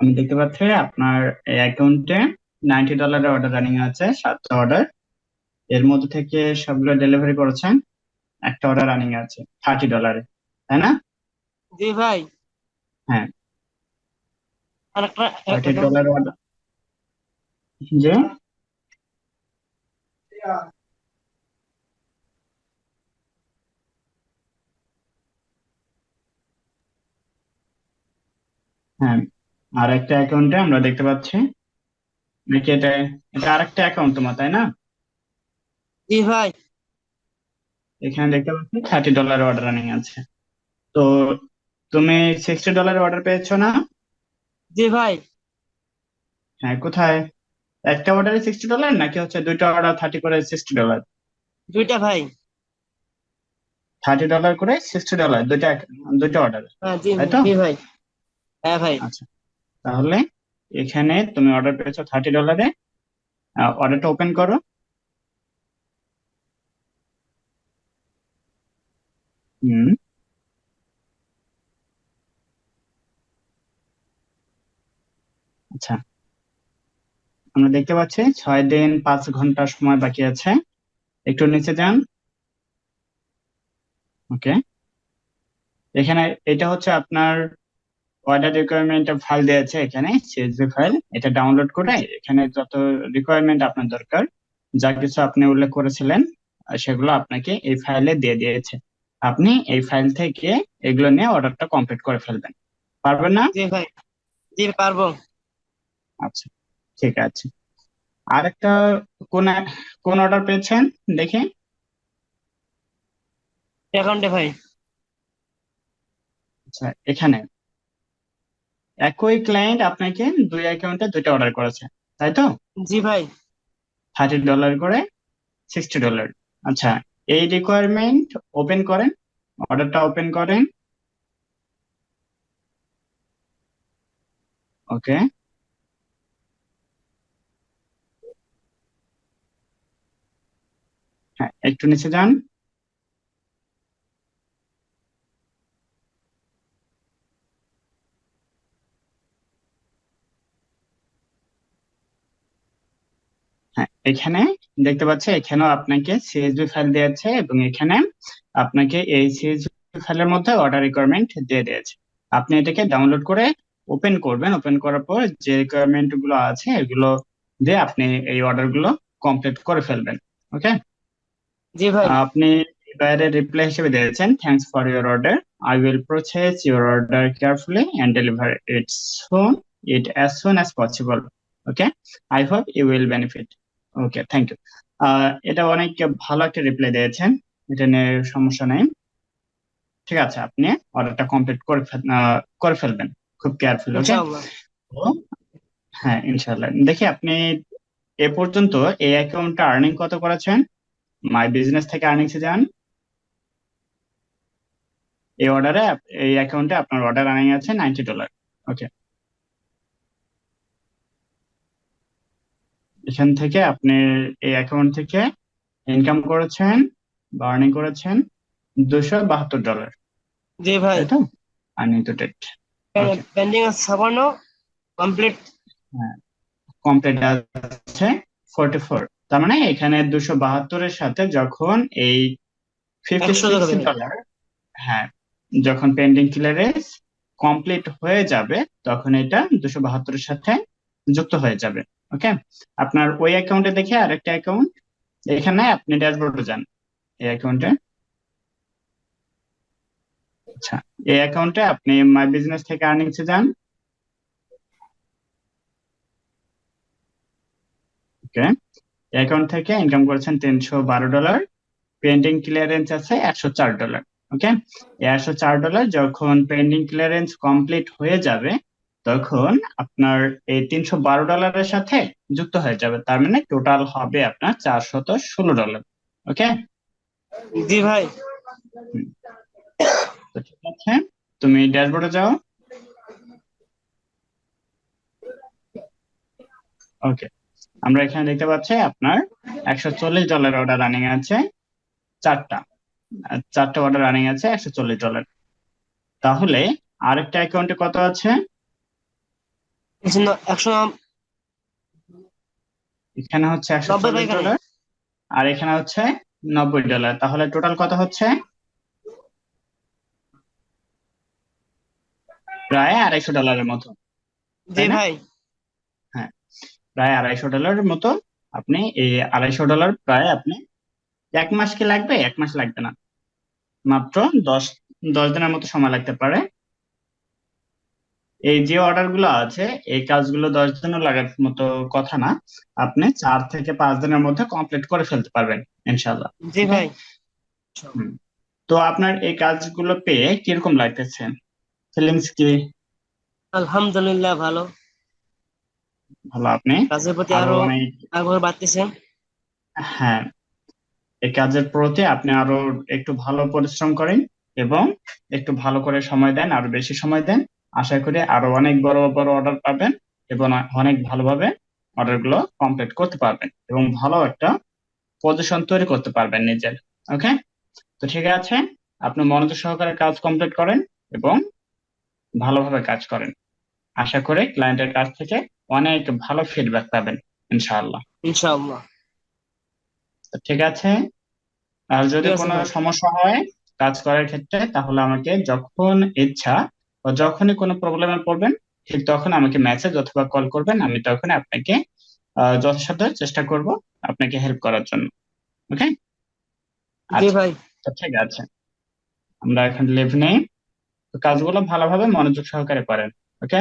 আমি দেখতে পাচ্ছি আপনার অ্যাকাউন্টে নাইনটি ডলারের অর্ডার রানিং আছে সাতটা অর্ডার এর মধ্যে থেকে সবগুলো ডেলিভারি করেছেন একটা অর্ডার রানিং আছে থার্টি ডলারে তাই না? জি ভাই। হ্যাঁ। থার্টি ডলার অর্ডার যে হ্যাঁ। আর একটা অ্যাকাউন্টে আমরা দেখতে পাচ্ছি। নাকি এটা এটা আরেকটা অ্যাকাউন্ট তোমার তাই না? জি ভাই। এখানে দেখতে পাচ্ছি থার্টি ডলার অর্ডার রানিং আছে। তো তুমি সিক্সটি ডলারের অর্ডার পেয়েছ না? জি ভাই। হ্যাঁ কোথায়? একটা অর্ডারে সিক্সটি ডলার নাকি হচ্ছে দুইটা অর্ডার থার্টি করে সিক্সটি ডলার দুইটা ভাই। থার্টি ডলার করে সিক্সটি ডলার দুইটা দুইটা অর্ডার হ্যাঁ জি তাই তো? জি ভাই। হ্যাঁ ভাই। আচ্ছা। তাহলে এখানে তুমি অর্ডার পেয়েছ থার্টি ডলারে অর্ডারটা ওপেন করো। হুম। আচ্ছা। আমরা দেখতে পাচ্ছি ছয় দিন পাঁচ ঘণ্টা সময় বাকি আছে। একটু নিচে যান। ওকে। এখানে এটা হচ্ছে আপনার অর্ডার রিকোয়ারমেন্ট ফাইল দেওয়া আছে এখানে সিএসভি ফাইল এটা ডাউনলোড করে এখানে যত রিকোয়ারমেন্ট আপনার দরকার যা কিছু আপনি উল্লেখ করেছিলেন সেগুলো আপনাকে এই ফাইলে দিয়ে দিয়েছে। আপনি এই ফাইল থেকে এগুলো নিয়ে অর্ডারটা কমপ্লিট করে ফেলবেন। পারবেন না? জি ভাই জি পারব। আচ্ছা ঠিক আছে। আরেকটা কোন কোন অর্ডার পেয়েছেন দেখি? অ্যাকাউন্টে ভাই। আচ্ছা এখানে। একই ক্লায়েন্ট আপনাকে দুই অ্যাকাউন্টে দুইটা অর্ডার করেছে তাই তো? জি ভাই। থার্টি ডলার করে সিক্সটি ডলার আচ্ছা এই রিকোয়ারমেন্ট ওপেন করেন অর্ডারটা ওপেন করেন। ওকে হ্যাঁ একটু নিচে যান। এখানে দেখতে পাচ্ছি এখানেও আপনাকে সিএসভি ফাইল দিয়েছে এবং এখানে আপনাকে এই সিএসভি ফাইলের মধ্যে অর্ডার রিকোয়ারমেন্ট দিয়ে দিয়েছে। আপনি এটাকে ডাউনলোড করে ওপেন করবেন। ওপেন করার পর যে রিকোয়ারমেন্টগুলো আছে এগুলো দিয়ে আপনি এই অর্ডারগুলো কমপ্লিট করে ফেলবেন। ওকে জি ভাই। আপনি বাইরে রিপ্লাই হিসেবে দিয়েছেন thanks for your order I will process your order carefully and deliver it soon it as soon as possible okay I hope you will benefit okay thank you এটা অনেক ভালো একটা রিপ্লাই দিয়েছেন এটা নিয়ে সমস্যা নেই। ঠিক আছে আপনি অর্ডারটা কমপ্লিট করে করে ফেলবেন খুব কেয়ারফুল ওকে হ্যাঁ ইনশাল্লাহ দেখি আপনি এ পর্যন্ত এই অ্যাকাউন্টটা আর্নিং কত করেছেন? মাই বিজনেস থেকে আর্নিংসে যান। এই অর্ডারে এই অ্যাকাউন্টে আপনার অর্ডার আর্নিং আছে নাইনটি ডলার ওকে এখান থেকে আপনি এই অ্যাকাউন্ট থেকে ইনকাম করেছেন বা আর্নিং করেছেন দুশো বাহাত্তর ডলার জি ভাই। তো? আর্নিং টু ডেট পেন্ডিং ছাপান্ন কমপ্লিট কমপ্লিট আছে ফোরটি ফোর তার মানে এখানে দুশো বাহাত্তরের সাথে যখন এই ফিফটি। ডলার হ্যাঁ যখন পেন্ডিং ক্লিয়ারেন্স কমপ্লিট হয়ে যাবে তখন এটা দুশো বাহাত্তরের সাথে যুক্ত হয়ে যাবে। ওকে? আপনার ওই অ্যাকাউন্টে দেখে আরেকটা অ্যাকাউন্ট এখানে আপনি ড্যাশবোর্ডে যান। এই অ্যাকাউন্টে আচ্ছা এই অ্যাকাউন্টে আপনি মাই বিজনেস থেকে আর্নিংসে যান। ওকে অ্যাকাউন্ট থেকে ইনকাম করেছেন তিনশো বারো ডলার পেন্ডিং ক্লিয়ারেন্স আছে একশো চার ডলার ওকে? একশো চার ডলার যখন পেন্ডিং ক্লিয়ারেন্স কমপ্লিট হয়ে যাবে তখন আপনার এই তিনশো বারো ডলারের সাথে যুক্ত হয়ে যাবে। তার মানে টোটাল হবে আপনার চারশত ষোলো ডলার। ওকে জি ভাই। তো ঠিক আছে তুমি ড্যাশবোর্ডে যাও। ওকে আমরা এখানে দেখতে পাচ্ছি আপনার একশো চল্লিশ ডলার অর্ডার রানিং আছে চারটা। চারটা অর্ডার রানিং আছে একশো চল্লিশ ডলার। তাহলে আরেকটা অ্যাকাউন্টে কত আছে? একশো এখানে হচ্ছে একশো নব্বই ডলার আর এখানে হচ্ছে নব্বই ডলার তাহলে টোটাল কত হচ্ছে? প্রায় আড়াইশো ডলারের মতো তাই প্রায় আড়াইশো ডলারের মতো আপনি এই আড়াইশো ডলার প্রায় আপনি এক মাস কি লাগবে? এক মাস লাগবে না। মাত্র দশ দশ দিনের মতো সময় লাগতে পারে। এই যে অর্ডারগুলো আছে এই কাজগুলো দশ দিনও লাগার মতো কথা না। আপনি চার থেকে পাঁচ দিনের মধ্যে কমপ্লিট করে ফেলতে পারবেন ইনশাল্লাহ জি ভাই। তো আপনার এই কাজগুলো পেয়ে কীরকম লাগতেছে? ফিলিংস কি? আলহামদুলিল্লাহ ভালো। ভালো আপনি? কাজের প্রতি আরও আগ্রহ বাড়তেছে। হ্যাঁ। এই কাজের প্রতি আপনি আরও একটু ভালো পরিশ্রম করেন এবং একটু ভালো করে সময় দেন আরও বেশি সময় দেন। আশা করি আরও অনেক বড় বড় অর্ডার পাবেন এবং অনেক ভালোভাবে অর্ডারগুলো কমপ্লিট করতে পারবেন এবং ভালো একটা পজিশন তৈরি করতে পারবেন নিজের ওকে তো ঠিক আছে আপনি মনোযোগ সহকারে কাজ কমপ্লিট করেন এবং ভালোভাবে কাজ করেন। আশা করি ক্লায়েন্টের কাছ থেকে অনেক ভালো ফিডব্যাক পাবেন ইনশাআল্লাহ। ইনশাআল্লাহ। ঠিক আছে আর যদি কোনো সমস্যা হয় কাজ করার ক্ষেত্রে তাহলে আমাকে যখন ইচ্ছা বা যখনই কোনো প্রবলেমে পড়বেন ঠিক তখন আমাকে মেসেজ অথবা কল করবেন আমি তখন আপনাকে আহ, যথাসাধ্য চেষ্টা করব আপনাকে হেল্প করার জন্য। ওকে জি আচ্ছা। ভাই। ঠিক আছে। আমরা এখন লিভ নেই। কাজগুলো ভালোভাবে মনোযোগ সহকারে করেন। ওকে